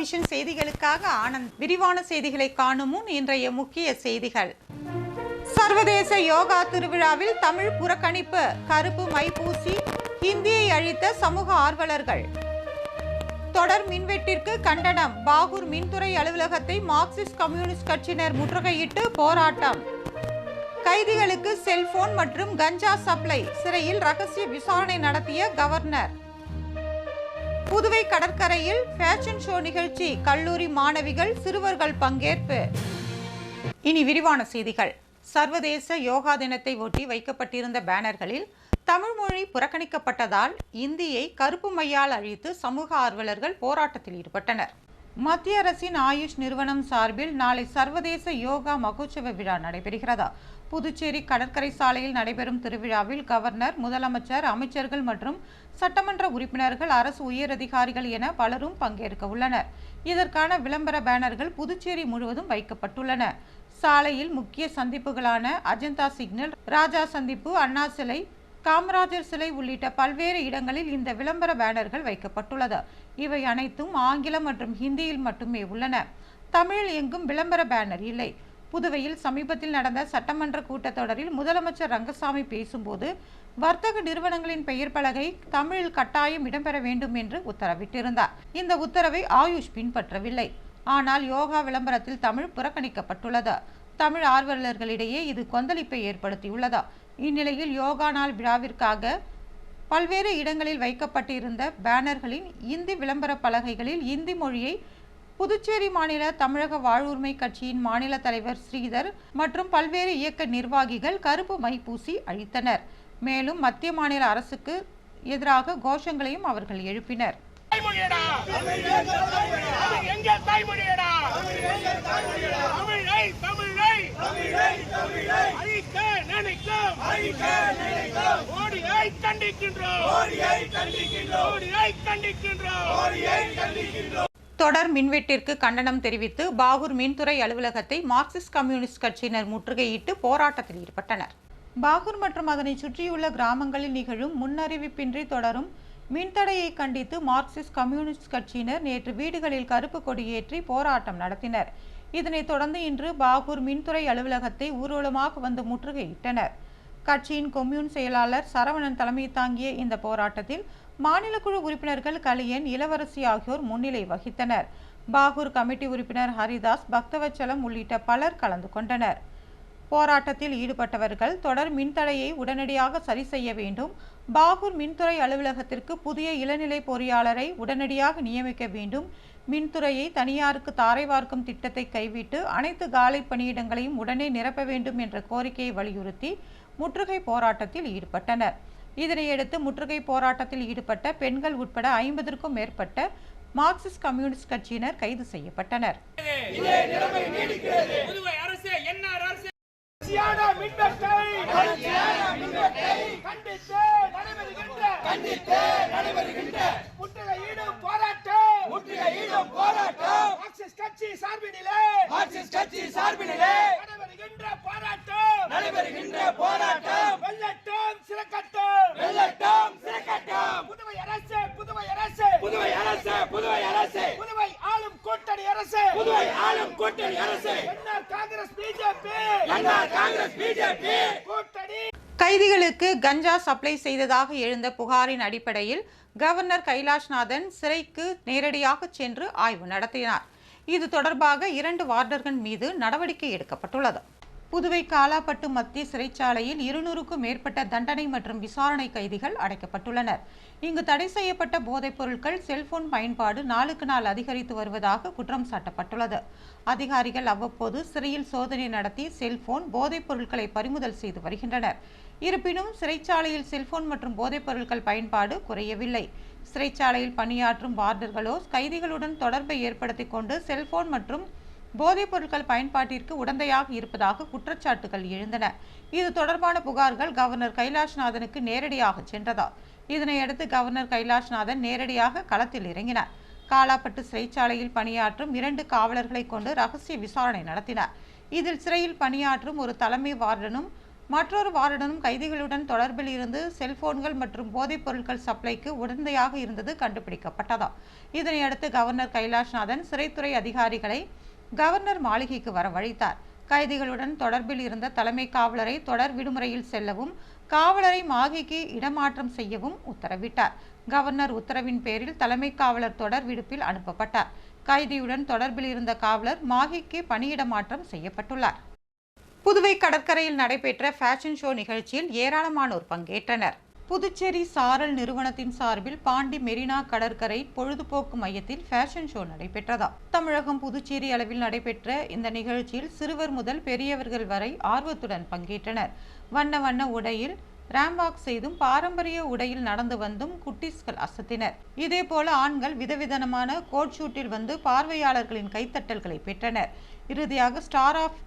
Vision செய்திகளுக்காக ஆனந்த். விரிவான செய்திகளை காணும் முன் இன்றைய முக்கிய செய்திகள். சர்வதேச யோகா திருவிழாவில் தமிழ் புறக்கணிப்பு கருப்பு மைப்பூசி ஹிந்தியை அழித்த சமூக ஆர்வலர்கள். தொடர் மின்வெட்டிற்கு கண்டனம் பாகூர் மின்துறை அலுவலகத்தை மார்க்சிஸ்ட் கம்யூனிஸ்ட் கட்சியினர் முற்றுகையிட்டு போராட்டம். கைதிகளுக்கு செல்போன் மற்றும் கஞ்சா சப்ளை சிறையில் ரகசிய விசாரணை நடத்திய கவர்னர். புதுவை கடற்கரையில் ஃபேஷன் ஷோ நிகழ்ச்சி. கல்லூரி மாணவிகள் சிறுவர்கள் பங்கேற்பு. இனி விரிவான செய்திகள். சர்வதேச யோகா தினத்தை ஒட்டி வைக்கப்பட்டிருந்த பேனர்களில் தமிழ் மொழி புறக்கணிக்கப்பட்டதால் இந்தியை கருப்பு மையால் அழித்து சமூக ஆர்வலர்கள் போராட்டத்தில் ஈடுபட்டனர். மத்திய அரசின் ஆயுஷ் நிறுவனம் சார்பில் நாளை சர்வதேச யோகா மகோத்சவ விழா நடைபெறுகிறதா. புதுச்சேரி கடற்கரை சாலையில் நடைபெறும் திருவிழாவில் கவர்னர் முதலமைச்சர் அமைச்சர்கள் மற்றும் சட்டமன்ற உறுப்பினர்கள் அரசு உயரதிகாரிகள் என பலரும் பங்கேற்க உள்ளனர். இதற்கான விளம்பர பேனர்கள் புதுச்சேரி முழுவதும் வைக்கப்பட்டுள்ளன. சாலையில் முக்கிய சந்திப்புகளான அஜந்தா சிக்னல் ராஜா சந்திப்பு அண்ணா சிலை காமராஜர் சிலை உள்ளிட்ட பல்வேறு இடங்களில் இந்த விளம்பர பேனர்கள் வைக்கப்பட்டுள்ளது. இவை அனைத்தும் ஆங்கிலம் மற்றும் ஹிந்தியில் மட்டுமே உள்ளன. தமிழில் எங்கும் விளம்பர பேனர் இல்லை. புதுவையில் சமீபத்தில் நடந்த சட்டமன்ற கூட்டத்தொடரில் முதலமைச்சர் ரங்கசாமி பேசும்போது வர்த்தக நிறுவனங்களின் பெயர் பலகை தமிழில் கட்டாயம் இடம்பெற வேண்டும் என்று உத்தரவிட்டிருந்தார். இந்த உத்தரவை ஆயுஷ் பின்பற்றவில்லை. ஆனால் யோகா விளம்பரத்தில் தமிழ் புறக்கணிக்கப்பட்டுள்ளது. தமிழ் ஆர்வலர்களிடையே இது கொந்தளிப்பை ஏற்படுத்தியுள்ளதா? இந்நிலையில் யோகா நாள் விழாவிற்காக பல்வேறு இடங்களில் வைக்கப்பட்டிருந்த பேனர்களின் இந்தி விளம்பர பலகைகளில் இந்தி மொழியை புதுச்சேரி மாநில தமிழக வாழ்வுரிமை கட்சியின் மாநில தலைவர் ஸ்ரீதர் மற்றும் பல்வேறு இயக்க நிர்வாகிகள் கருப்பு மை பூசி அழித்தனர். மேலும் மத்திய மாநில அரசுக்கு எதிராக கோஷங்களையும் அவர்கள் எழுப்பினர். தமிழ் தமிழை தமிழை. அழிக்க நினைக்கும் மோடியை கண்டிக்கின்றோம் மோடியை கண்டிக்கின்றோம் தொடர் மின்வெட்டிற்கு கண்டனம் தெரிவித்து பாகூர் மின்துறை அலுவலகத்தை மார்க்சிஸ்ட் கம்யூனிஸ்ட் கட்சியினர் முற்றுகையிட்டு போராட்டத்தில் ஈடுபட்டனர். பாகூர் மற்றும் அதனை சுற்றியுள்ள கிராமங்களில் நிகழும் முன்னறிவிப்பின்றி தொடரும் மின்தடையை கண்டித்து மார்க்சிஸ்ட் கம்யூனிஸ்ட் கட்சியினர் நேற்று வீடுகளில் கருப்பு கொடியேற்றி போராட்டம் நடத்தினர். இதனைத் தொடர்ந்து இன்று பாகூர் மின்துறை அலுவலகத்தை ஊர்வலமாக வந்து முற்றுகையிட்டனர். கட்சியின் கொம்யூன் செயலாளர் சரவணன் தலைமை தாங்கிய இந்த போராட்டத்தில் மாநில குழு உறுப்பினர்கள் கலியன் இளவரசி ஆகியோர் முன்னிலை வகித்தனர். பாகூர் கமிட்டி உறுப்பினர் ஹரிதாஸ் பக்தவச்சலம் உள்ளிட்ட பலர் கலந்து கொண்டனர். போராட்டத்தில் ஈடுபட்டவர்கள் தொடர் மின்தடையை உடனடியாக சரி செய்ய வேண்டும் பாகூர் மின்துறை அலுவலகத்திற்கு புதிய இளநிலை பொறியாளரை உடனடியாக நியமிக்க வேண்டும் மின்துறையை தனியாருக்கு தாரை வார்க்கும் திட்டத்தை கைவிட்டு அனைத்து காலை பணியிடங்களையும் உடனே நிரப்ப வேண்டும் என்ற கோரிக்கையை வலியுறுத்தி முற்றுகை போராட்டத்தில் ஈடுபட்டனர். இதனையடுத்து முற்றுகை போராட்டத்தில் ஈடுபட்ட பெண்கள் உட்பட ஐம்பதற்கும் மேற்பட்ட மார்க்சிஸ்ட் கம்யூனிஸ்ட் கட்சியினர் கைது செய்யப்பட்டனர். கண்டித்து நடைபெறுகின்ற போராட்டம் முற்றுகையிடும் போராட்டம். மார்க்சிஸ்ட் கட்சி சார்பினிலே. மார்க்சிஸ்ட் கட்சி சார்பினிலே. நடைபெறுகின்ற போராட்டம். நடைபெறுகின்ற போராட்டம். வெள்ளட்டும் சிறக்கட்டும். வெள்ளட்டும் சிறக்கட்டும். புதுவை அரசு புதுவை அரசு. புதுவை அரசு புதுவை அரசு. புதுவை ஆளும் கூட்டணி அரசு. புதுவை ஆளும் கூட்டணி அரசு. NR Congress BJP. NR Congress BJP. கூட்டணி கைதிகளுக்கு கஞ்சா சப்ளை செய்ததாக எழுந்த புகாரின் அடிப்படையில் கவர்னர் கைலாஷ்நாதன் சிறைக்கு நேரடியாக சென்று ஆய்வு நடத்தினார். இது தொடர்பாக இரண்டு வார்டர்கள் மீது நடவடிக்கை எடுக்கப்பட்டுள்ளது. புதுவை காலாப்பட்டு மத்திய சிறைச்சாலையில் இருநூறுக்கும் மேற்பட்ட தண்டனை மற்றும் விசாரணை கைதிகள் அடைக்கப்பட்டுள்ளனர். இங்கு தடை செய்யப்பட்ட போதைப் பொருட்கள் செல்போன் பயன்பாடு நாளுக்கு நாள் அதிகரித்து வருவதாக குற்றம் சாட்டப்பட்டுள்ளது. அதிகாரிகள் அவ்வப்போது சிறையில் சோதனை நடத்தி செல்போன் போதைப் பொருட்களை பறிமுதல் செய்து வருகின்றனர். இருப்பினும் சிறைச்சாலையில் செல்போன் மற்றும் போதைப் பொருட்கள் பயன்பாடு குறையவில்லை. சிறைச்சாலையில் பணியாற்றும் வார்டர்களோ கைதிகளுடன் தொடர்பை ஏற்படுத்திக் கொண்டு செல்போன் மற்றும் போதைப் பொருட்கள் பயன்பாட்டிற்கு உடந்தையாக இருப்பதாக குற்றச்சாட்டுகள் எழுந்தன. இது தொடர்பான புகார்கள் கவர்னர் கைலாஷ்நாதனுக்கு நேரடியாக சென்றதா இதனையடுத்து கவர்னர் கைலாஷ்நாதன் நேரடியாக களத்தில் இறங்கினார். காலாப்பட்டு சிறைச்சாலையில் பணியாற்றும் இரண்டு காவலர்களை கொண்டு ரகசிய விசாரணை நடத்தினார். இதில் சிறையில் பணியாற்றும் ஒரு தலைமை வார்டனும் மற்றொரு வார்டனும் கைதிகளுடன் தொடர்பில் இருந்து செல்போன்கள் மற்றும் போதைப் பொருட்கள் சப்ளைக்கு உடந்தையாக இருந்தது கண்டுபிடிக்கப்பட்டதாம் இதனையடுத்து கவர்னர் கைலாஷ்நாதன் சிறைத்துறை அதிகாரிகளை கவர்னர் மாளிகைக்கு வரவழைத்தார். கைதிகளுடன் தொடர்பில் இருந்த தலைமை காவலரை தொடர் விடுமுறையில் செல்லவும் காவலரை மாகிக்கு இடமாற்றம் செய்யவும் உத்தரவிட்டார். கவர்னர் உத்தரவின் பேரில் தலைமை காவலர் தொடர் விடுப்பில் அனுப்பப்பட்டார். கைதியுடன் தொடர்பில் இருந்த காவலர் மாகிக்கு பணியிடமாற்றம் செய்யப்பட்டுள்ளார். புதுவை கடற்கரையில் நடைபெற்ற ஃபேஷன் ஷோ நிகழ்ச்சியில் ஏராளமானோர் பங்கேற்றனர். புதுச்சேரி சாரல் நிறுவனத்தின் சார்பில் பாண்டி மெரினா கடற்கரை பொழுதுபோக்கு மையத்தில் ஃபேஷன் ஷோ நடைபெற்றதா? தமிழகம் புதுச்சேரி அளவில் நடைபெற்ற இந்த நிகழ்ச்சியில் சிறுவர் முதல் பெரியவர்கள் வரை ஆர்வத்துடன் பங்கேற்றனர். வண்ண வண்ண உடையில் ரேம்வாக் செய்தும் பாரம்பரிய உடையில் நடந்து வந்தும் குட்டீஸ்கள் அசத்தினர். இதேபோல ஆண்கள் விதவிதமான கோட் ஷூட்டில் வந்து பார்வையாளர்களின் கைத்தட்டல்களை பெற்றனர். இறுதியாக ஸ்டார் ஆஃப்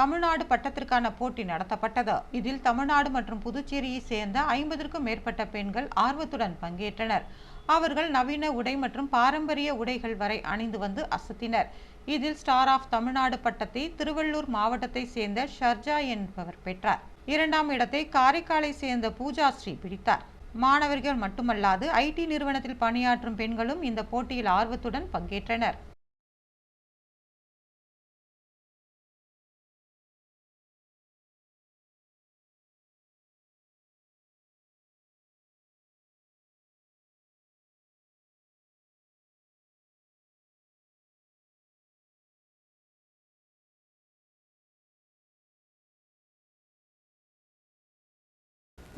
தமிழ்நாடு பட்டத்திற்கான போட்டி நடத்தப்பட்டது. இதில் தமிழ்நாடு மற்றும் புதுச்சேரியை சேர்ந்த ஐம்பதற்கும் மேற்பட்ட பெண்கள் ஆர்வத்துடன் பங்கேற்றனர். அவர்கள் நவீன உடை மற்றும் பாரம்பரிய உடைகள் வரை அணிந்து வந்து அசத்தினர். இதில் ஸ்டார் ஆஃப் தமிழ்நாடு பட்டத்தை திருவள்ளூர் மாவட்டத்தை சேர்ந்த ஷர்ஜா என்பவர் பெற்றார். இரண்டாம் இடத்தை காரைக்காலை சேர்ந்த பூஜா ஸ்ரீ பிடித்தார். மாணவர்கள் மட்டுமல்லாது ஐடி நிறுவனத்தில் பணியாற்றும் பெண்களும் இந்த போட்டியில் ஆர்வத்துடன் பங்கேற்றனர்.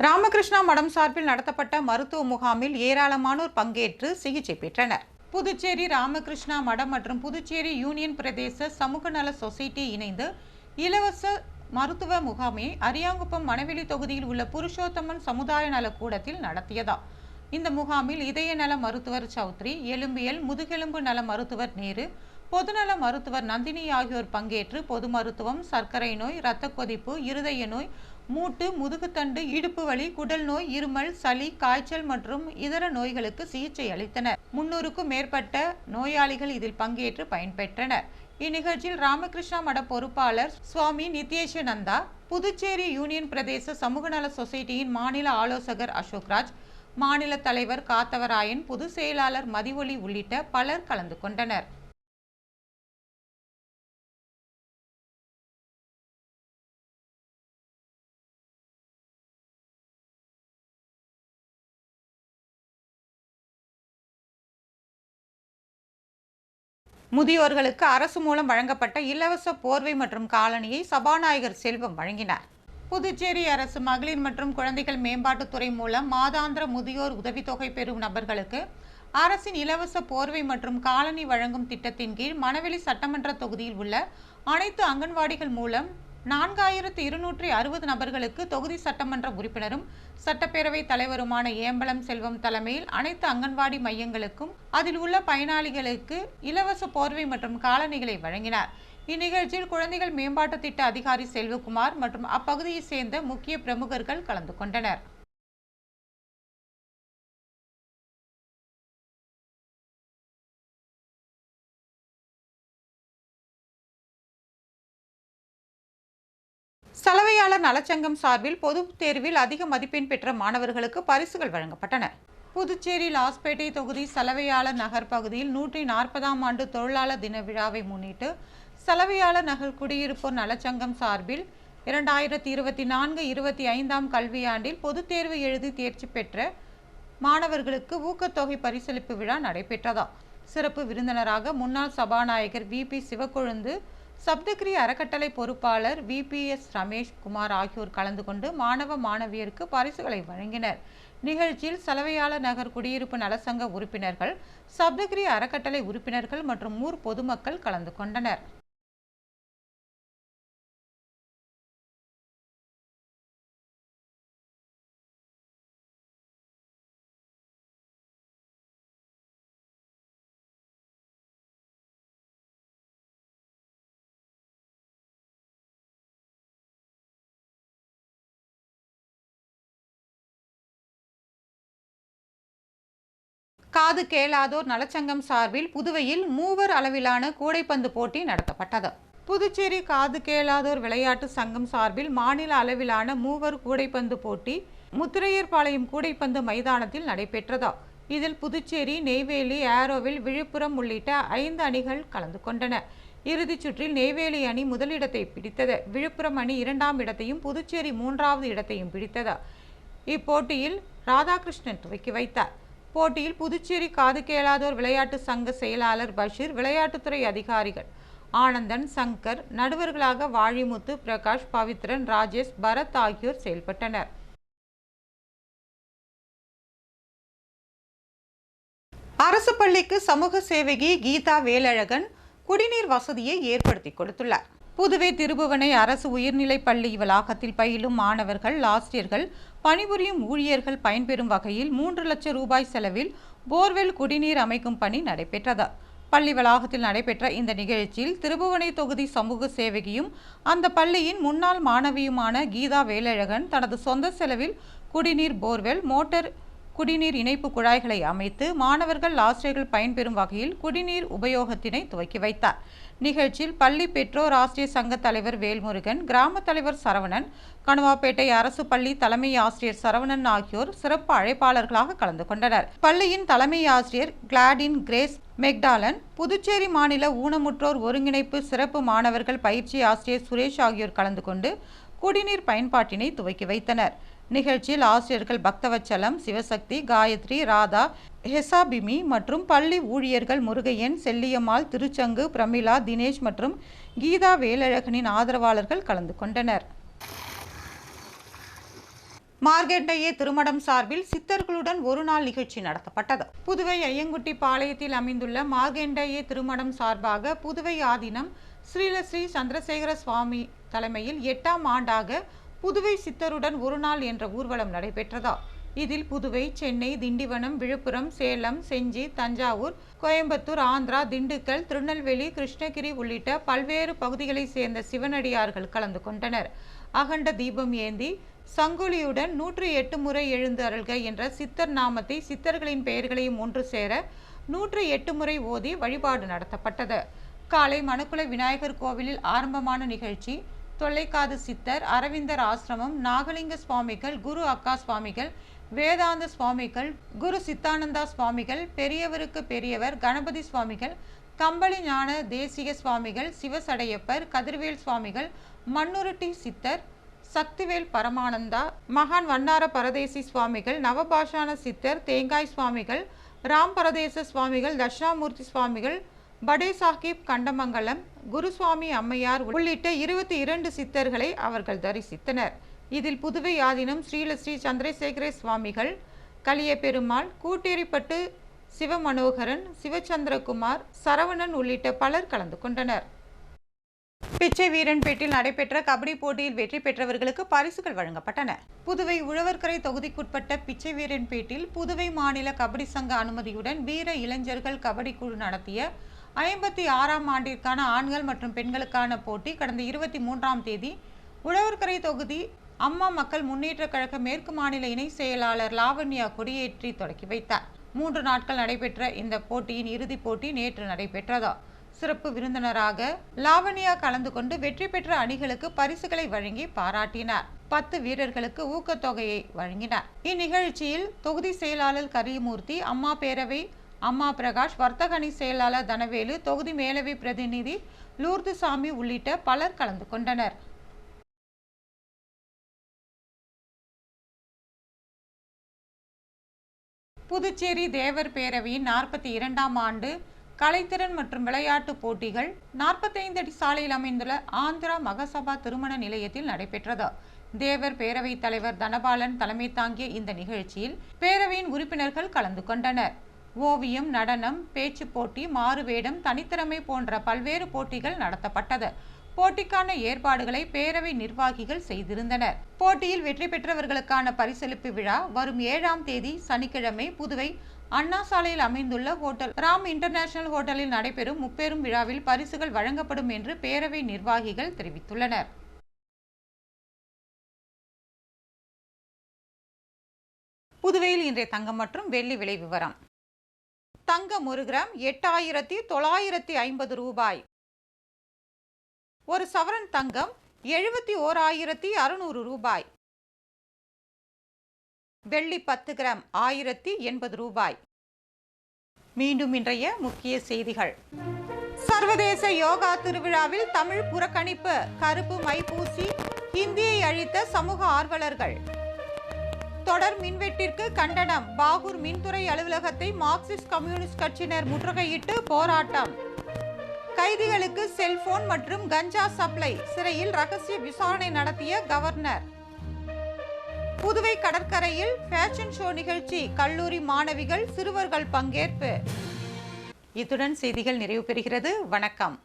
ராமகிருஷ்ணா மடம் சார்பில் நடத்தப்பட்ட மருத்துவ முகாமில் ஏராளமானோர் பங்கேற்று சிகிச்சை பெற்றனர். புதுச்சேரி ராமகிருஷ்ணா மடம் மற்றும் புதுச்சேரி யூனியன் பிரதேச சமூக நல சொசைட்டி இணைந்து இலவச மருத்துவ முகாமை அரியாங்குப்பம் மணவெளி தொகுதியில் உள்ள புருஷோத்தமன் சமுதாய நல கூடத்தில் நடத்தியதா? இந்த முகாமில் இதய நல மருத்துவர் சௌத்ரி எலும்பியல் முதுகெலும்பு நல மருத்துவர் நேரு பொதுநல மருத்துவர் நந்தினி ஆகியோர் பங்கேற்று பொது மருத்துவம் சர்க்கரை நோய் இரத்த கொதிப்பு இருதய நோய் மூட்டு முதுகுத்தண்டு இடுப்பு வலி குடல் நோய் இருமல் சளி காய்ச்சல் மற்றும் இதர நோய்களுக்கு சிகிச்சை அளித்தனர். முன்னூறுக்கும் மேற்பட்ட நோயாளிகள் இதில் பங்கேற்று பயன்பெற்றனர். இந்நிகழ்ச்சியில் ராமகிருஷ்ணா மட பொறுப்பாளர் சுவாமி நித்யேஷனந்தா புதுச்சேரி யூனியன் பிரதேச சமூக நல சொசைட்டியின் மாநில ஆலோசகர் அசோக்ராஜ் மாநில தலைவர் காத்தவராயன் பொதுச் செயலாளர் மதிவொலி உள்ளிட்ட பலர் கலந்து கொண்டனர். முதியோர்களுக்கு அரசு மூலம் வழங்கப்பட்ட இலவச போர்வை மற்றும் காலணியை சபாநாயகர் செல்வம் வழங்கினார். புதுச்சேரி அரசு மகளிர் மற்றும் குழந்தைகள் மேம்பாட்டுத்துறை மூலம் மாதாந்திர முதியோர் உதவித்தொகை பெறும் நபர்களுக்கு அரசின் இலவச போர்வை மற்றும் காலணி வழங்கும் திட்டத்தின் கீழ் மணவெளி சட்டமன்ற தொகுதியில் உள்ள அனைத்து அங்கன்வாடிகள் மூலம் நான்காயிரத்து இருநூற்றி அறுபது நபர்களுக்கு தொகுதி சட்டமன்ற உறுப்பினரும் சட்டப்பேரவை தலைவருமான ஏம்பலம் செல்வம் தலைமையில் அனைத்து அங்கன்வாடி மையங்களுக்கும் அதில் உள்ள பயனாளிகளுக்கு இலவச போர்வை மற்றும் காலணிகளை வழங்கினார். இந்நிகழ்ச்சியில் குழந்தைகள் மேம்பாட்டு திட்ட அதிகாரி செல்வகுமார் மற்றும் அப்பகுதியைச் சேர்ந்த முக்கிய பிரமுகர்கள் கலந்து கொண்டனர். சலவையாளர் நலச்சங்கம் சார்பில் பொதுத் தேர்வில் அதிக மதிப்பெண் பெற்ற மாணவர்களுக்கு பரிசுகள் வழங்கப்பட்டன. புதுச்சேரி லாஸ்பேட்டை தொகுதி சலவையாளர் நகர் பகுதியில் நூற்றி நாற்பதாம் ஆண்டு தொழிலாளர் தின விழாவை முன்னிட்டு சலவையாளர் நகர் குடியிருப்போர் நலச்சங்கம் சார்பில் இரண்டாயிரத்தி இருபத்தி நான்கு இருபத்தி ஐந்தாம் கல்வியாண்டில் பொதுத் தேர்வு எழுதி தேர்ச்சி பெற்ற மாணவர்களுக்கு ஊக்கத்தொகை பரிசளிப்பு விழா நடைபெற்றதா சிறப்பு விருந்தினராக முன்னாள் சபாநாயகர் வி. பி. சிவக்கொழுந்து சப்தகிரி அறக்கட்டளை பொறுப்பாளர் V. P. S. Ramesh Kumar ஆகியோர் கலந்து கொண்டு மாணவ மாணவியருக்கு பரிசுகளை வழங்கினர். நிகழ்ச்சியில் சலவையாளர் நகர் குடியிருப்பு நலசங்க உறுப்பினர்கள் சப்தகிரி அறக்கட்டளை உறுப்பினர்கள் மற்றும் ஊர் பொதுமக்கள் கலந்து கொண்டனர். காது கேளாதோர் நலச்சங்கம் சார்பில் புதுவையில் மூவர் அளவிலான கூடைப்பந்து போட்டி நடத்தப்பட்டது. புதுச்சேரி காது கேளாதோர் விளையாட்டு சங்கம் சார்பில் மாநில அளவிலான மூவர் கூடைப்பந்து போட்டி முத்திரையர்பாளையம் கூடைப்பந்து மைதானத்தில் நடைபெற்றதா. இதில் புதுச்சேரி நெய்வேலி ஏரோவில் விழுப்புரம் உள்ளிட்ட ஐந்து அணிகள் கலந்து கொண்டன. இறுதிச் சுற்றில் நெய்வேலி அணி முதலிடத்தை பிடித்தது. விழுப்புரம் அணி இரண்டாம் இடத்தையும் புதுச்சேரி மூன்றாவது இடத்தையும் பிடித்தது. இப்போட்டியில் ராதாகிருஷ்ணன் துவக்கி வைத்தார். போட்டியில் புதுச்சேரி காது கேளாதோர் விளையாட்டு சங்க செயலாளர் பஷீர் விளையாட்டுத்துறை அதிகாரிகள் ஆனந்தன் சங்கர் நடுவர்களாக வாழிமுத்து பிரகாஷ் பவித்ரன் ராஜேஷ் பரத் ஆகியோர் செயல்பட்டனர். அரசு பள்ளிக்கு சமூக சேவகி கீதா வேலழகன் குடிநீர் வசதியை ஏற்படுத்தி கொடுத்துள்ளார். புதுவை திருபுவனை அரசு உயர்நிலைப் பள்ளி வளாகத்தில் பயிலும் மாணவர்கள் ஆசிரியர்கள் பணிபுரியும் ஊழியர்கள் பயன்பெறும் வகையில் மூன்று லட்சம் ரூபாய் செலவில் போர்வெல் குடிநீர் அமைக்கும் பணி நடைபெற்றது. பள்ளி வளாகத்தில் நடைபெற்ற இந்த நிகழ்ச்சியில் திருபுவனை தொகுதி சமூக சேவகியும் அந்த பள்ளியின் முன்னாள் மாணவியுமான கீதா வேலழகன் தனது சொந்த செலவில் குடிநீர் போர்வெல் மோட்டார் குடிநீர் இணைப்பு குழாய்களை அமைத்து மாணவர்கள் ஆசிரியர்கள் பயன்பெறும் வகையில் குடிநீர் உபயோகத்தினை துவக்கி வைத்தார். நிகழ்ச்சியில் பள்ளி பெற்றோர் ஆசிரியர் சங்க தலைவர் வேல்முருகன் கிராம தலைவர் சரவணன் கணுவாப்பேட்டை அரசு பள்ளி தலைமை ஆசிரியர் சரவணன் ஆகியோர் சிறப்பு அழைப்பாளர்களாக கலந்து கொண்டனர். பள்ளியின் தலைமை ஆசிரியர் கிளாடின் கிரேஸ் மெக்டாலன் புதுச்சேரி மாநில ஊனமுற்றோர் ஒருங்கிணைப்பு சிறப்பு மாணவர்கள் பயிற்சி ஆசிரியர் சுரேஷ் ஆகியோர் கலந்து கொண்டு குடிநீர் பயன்பாட்டினை துவக்கி வைத்தனர். நிகழ்ச்சியில் ஆசிரியர்கள் பக்தவச்சலம் சிவசக்தி காயத்ரி ராதா ஹெசாபிமி மற்றும் பள்ளி ஊழியர்கள் முருகையன் செல்லியம்மாள் திருச்சங்கு பிரமிளா தினேஷ் மற்றும் கீதா வேலழகனின் ஆதரவாளர்கள் கலந்து கொண்டனர். மார்கெண்டையே திருமடம் சார்பில் சித்தர்களுடன் ஒரு நாள் நிகழ்ச்சி நடத்தப்பட்டது. புதுவை ஐயங்குட்டி பாளையத்தில் அமைந்துள்ள மார்கெண்டையே திருமடம் சார்பாக புதுவை ஆதீனம் ஸ்ரீலஸ்ரீ சந்திரசேகர சுவாமி தலைமையில் எட்டாம் ஆண்டாக புதுவை சித்தருடன் ஒரு நாள் என்ற ஊர்வலம் நடைபெற்றதா? இதில் புதுவை சென்னை திண்டிவனம் விழுப்புரம் சேலம் செஞ்சி தஞ்சாவூர் கோயம்புத்தூர் ஆந்திரா திண்டுக்கல் திருநெல்வேலி கிருஷ்ணகிரி உள்ளிட்ட பல்வேறு பகுதிகளைச் சேர்ந்த சிவனடியார்கள் கலந்து கொண்டனர். அகண்ட தீபம் ஏந்தி சங்கொலியுடன் நூற்றி எட்டு முறை எழுந்து அருள்க என்ற சித்தர் நாமத்தை சித்தர்களின் பெயர்களையும் ஒன்று சேர நூற்றி எட்டு முறை ஓதி வழிபாடு நடத்தப்பட்டது. காலை மணக்குள விநாயகர் கோவிலில் ஆரம்பமான நிகழ்ச்சி தொல்லைக்காது சித்தர் அரவிந்தர் ஆசிரமம் நாகலிங்க சுவாமிகள் குரு அக்கா சுவாமிகள் வேதாந்த சுவாமிகள் குரு சித்தானந்தா சுவாமிகள் பெரியவருக்கு பெரியவர் கணபதி சுவாமிகள் கம்பளி ஞான தேசிக சுவாமிகள் சிவசடையப்பர் கதிர்வேல் சுவாமிகள் மண்ணுருட்டி சித்தர் சக்திவேல் பரமானந்தா மகான் வண்ணார பரதேசி சுவாமிகள் நவபாஷான சித்தர் தேங்காய் சுவாமிகள் ராம் பரதேச சுவாமிகள் தட்சிணாமூர்த்தி சுவாமிகள் படே சாஹிப் கண்டமங்கலம் குருசுவாமி அம்மையார் உள்ளிட்ட இருபத்தி இரண்டு சித்தர்களை அவர்கள் தரிசித்தனர். இதில் புதுவை ஆதீனம் ஸ்ரீலஸ்ரீ சந்திரசேகர சுவாமிகள் கலிய பெருமாள் கூட்டேரிப்பட்டு சிவமனோகரன் சிவச்சந்திரகுமார் சரவணன் உள்ளிட்ட பலர் கலந்து கொண்டனர். பிச்சை வீரன்பேட்டில் நடைபெற்ற கபடி போட்டியில் வெற்றி பெற்றவர்களுக்கு பரிசுகள் வழங்கப்பட்டன. புதுவை உழவர்கரை தொகுதிக்குட்பட்ட பிச்சை வீரன்பேட்டில் புதுவை மாநில கபடி சங்க அனுமதியுடன் வீர இளைஞர்கள் கபடி குழு நடத்திய ஐம்பத்தி ஆறாம் ஆண்டிற்கான ஆண்கள் மற்றும் பெண்களுக்கான போட்டி கடந்த இருபத்தி மூன்றாம் தேதி உழவர்கரை தொகுதி அம்மா மக்கள் முன்னேற்றக் கழக மேற்கு மாநில இணை செயலாளர் லாவண்யா கொடியேற்றி தொடக்கி வைத்தார். மூன்று நாட்கள் நடைபெற்ற இந்த போட்டியின் இறுதிப் போட்டி நேற்று நடைபெற்றதா. சிறப்பு விருந்தினராக லாவண்யா கலந்து கொண்டு வெற்றி பெற்ற அணிகளுக்கு பரிசுகளை வழங்கி பாராட்டினார். பத்து வீரர்களுக்கு ஊக்கத்தொகையை வழங்கினார். இந்நிகழ்ச்சியில் தொகுதி செயலாளர் கரியமூர்த்தி அம்மா பேரவை அம்மா பிரகாஷ் வர்த்தகணி செயலாளர் தனவேலு தொகுதி மேலவை பிரதிநிதி லூர்துசாமி உள்ளிட்ட பலர் கலந்து கொண்டனர். புதுச்சேரி தேவர் பேரவையின் நாற்பத்தி இரண்டாம் ஆண்டு கலைத்திறன் மற்றும் விளையாட்டு போட்டிகள் நாற்பத்தைந்து அடி சாலையில் அமைந்துள்ள ஆந்திரா மகசபா திருமண நிலையத்தில் நடைபெற்றது. தேவர் பேரவைத் தலைவர் தனபாலன் தலைமை தாங்கிய இந்த நிகழ்ச்சியில் பேரவையின் உறுப்பினர்கள் கலந்து கொண்டனர். ஓவியம் நடனம் பேச்சு போட்டி மாறுவேடம் தனித்திறமை போன்ற பல்வேறு போட்டிகள் நடத்தப்பட்டது. போட்டிக்கான ஏற்பாடுகளை பேரவை நிர்வாகிகள் செய்திருந்தனர். போட்டியில் வெற்றி பெற்றவர்களுக்கான பரிசளிப்பு விழா வரும் ஏழாம் தேதி சனிக்கிழமை புதுவை அண்ணா சாலையில் அமைந்துள்ள ஹோட்டல் ராம் இன்டர்நேஷனல் ஹோட்டலில் நடைபெறும் முப்பெரும் விழாவில் பரிசுகள் வழங்கப்படும் என்று பேரவை நிர்வாகிகள் தெரிவித்துள்ளனர். புதுவையில் இன்றைய தங்கம் மற்றும் வெள்ளி விலை விவரம். தங்கம் ஒரு கிராம் எட்டாயிரத்தி தொள்ளாயிரத்தி ஐம்பது ரூபாய். ஒரு சவரன் தங்கம் எழுபத்தி ஓராயிரத்தி அறுநூறு ரூபாய். வெள்ளி பத்து கிராம் ஆயிரத்தி எண்பது ரூபாய். மீண்டும் இன்றைய முக்கிய செய்திகள். சர்வதேச யோகா திருவிழாவில் தமிழ் புறக்கணிப்பு கருப்பு மைப்பூசி ஹிந்தியை அழித்த சமூக ஆர்வலர்கள். தொடர் மின்வெட்டிற்கு கண்டனம். பாகூர் மின்துறை அலுவலகத்தை மார்க்சிஸ்ட் கம்யூனிஸ்ட் கட்சியினர் முற்றுகையிட்டு போராட்டம். கைதிகளுக்கு செல்போன் மற்றும் கஞ்சா சப்ளை சிறையில் ரகசிய விசாரணை நடத்திய கவர்னர். புதுவை கடற்கரையில் ஃபேஷன் ஷோ நிகழ்ச்சி. கல்லூரி மாணவிகள் சிறுவர்கள் பங்கேற்பு. இத்துடன் செய்திகள் நிறைவு பெறுகிறது. வணக்கம்.